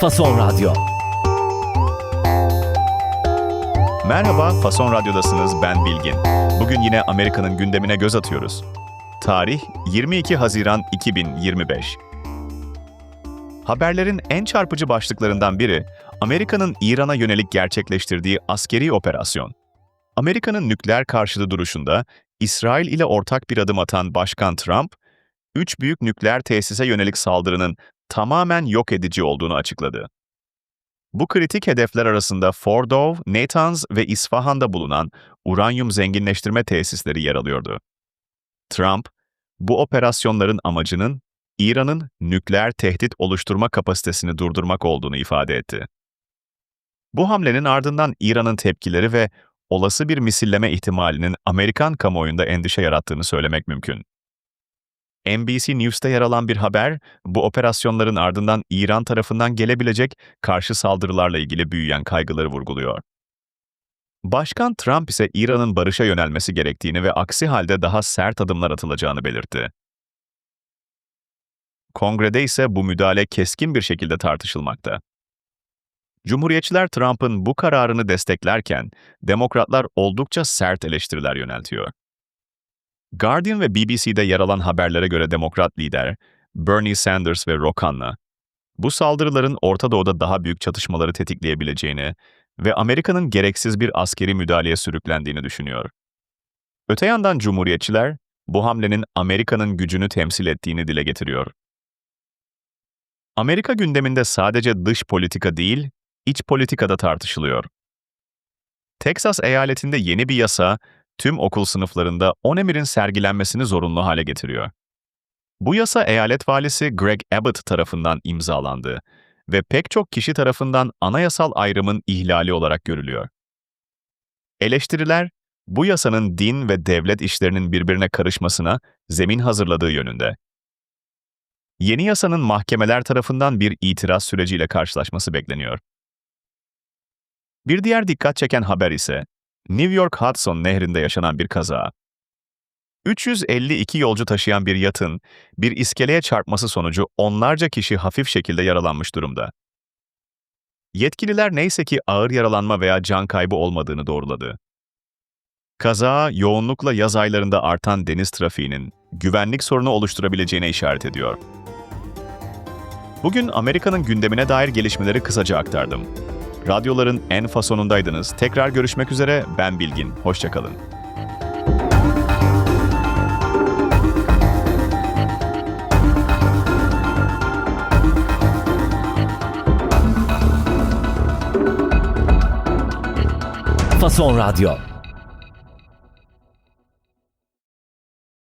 Fason Radyo. Merhaba, Fason Radyo'dasınız. Ben Bilgin. Bugün yine Amerika'nın gündemine göz atıyoruz. Tarih 22 Haziran 2025. Haberlerin en çarpıcı başlıklarından biri, Amerika'nın İran'a yönelik gerçekleştirdiği askeri operasyon. Amerika'nın nükleer karşıtı duruşunda İsrail ile ortak bir adım atan Başkan Trump, üç büyük nükleer tesise yönelik saldırının tamamen yok edici olduğunu açıkladı. Bu kritik hedefler arasında Fordov, Natanz ve İsfahan'da bulunan uranyum zenginleştirme tesisleri yer alıyordu. Trump, bu operasyonların amacının İran'ın nükleer tehdit oluşturma kapasitesini durdurmak olduğunu ifade etti. Bu hamlenin ardından İran'ın tepkileri ve olası bir misilleme ihtimalinin Amerikan kamuoyunda endişe yarattığını söylemek mümkün. NBC News'te yer alan bir haber, bu operasyonların ardından İran tarafından gelebilecek karşı saldırılarla ilgili büyüyen kaygıları vurguluyor. Başkan Trump ise İran'ın barışa yönelmesi gerektiğini ve aksi halde daha sert adımlar atılacağını belirtti. Kongrede ise bu müdahale keskin bir şekilde tartışılmakta. Cumhuriyetçiler Trump'ın bu kararını desteklerken, demokratlar oldukça sert eleştiriler yöneltiyor. Guardian ve BBC'de yer alan haberlere göre demokrat lider Bernie Sanders ve Rokan'la bu saldırıların Orta Doğu'da daha büyük çatışmaları tetikleyebileceğini ve Amerika'nın gereksiz bir askeri müdahaleye sürüklendiğini düşünüyor. Öte yandan Cumhuriyetçiler bu hamlenin Amerika'nın gücünü temsil ettiğini dile getiriyor. Amerika gündeminde sadece dış politika değil, iç politikada tartışılıyor. Teksas eyaletinde yeni bir yasa tüm okul sınıflarında 10 emirin sergilenmesini zorunlu hale getiriyor. Bu yasa eyalet valisi Greg Abbott tarafından imzalandı ve pek çok kişi tarafından anayasal ayrımın ihlali olarak görülüyor. Eleştiriler, bu yasanın din ve devlet işlerinin birbirine karışmasına zemin hazırladığı yönünde. Yeni yasanın mahkemeler tarafından bir itiraz süreciyle karşılaşması bekleniyor. Bir diğer dikkat çeken haber ise New York Hudson Nehri'nde yaşanan bir kaza. 352 yolcu taşıyan bir yatın bir iskeleye çarpması sonucu onlarca kişi hafif şekilde yaralanmış durumda. Yetkililer neyse ki ağır yaralanma veya can kaybı olmadığını doğruladı. Kaza, yoğunlukla yaz aylarında artan deniz trafiğinin güvenlik sorunu oluşturabileceğine işaret ediyor. Bugün Amerika'nın gündemine dair gelişmeleri kısaca aktardım. Radyoların en fasonundaydınız. Tekrar görüşmek üzere, ben Bilgin. Hoşçakalın. Fason Radyo.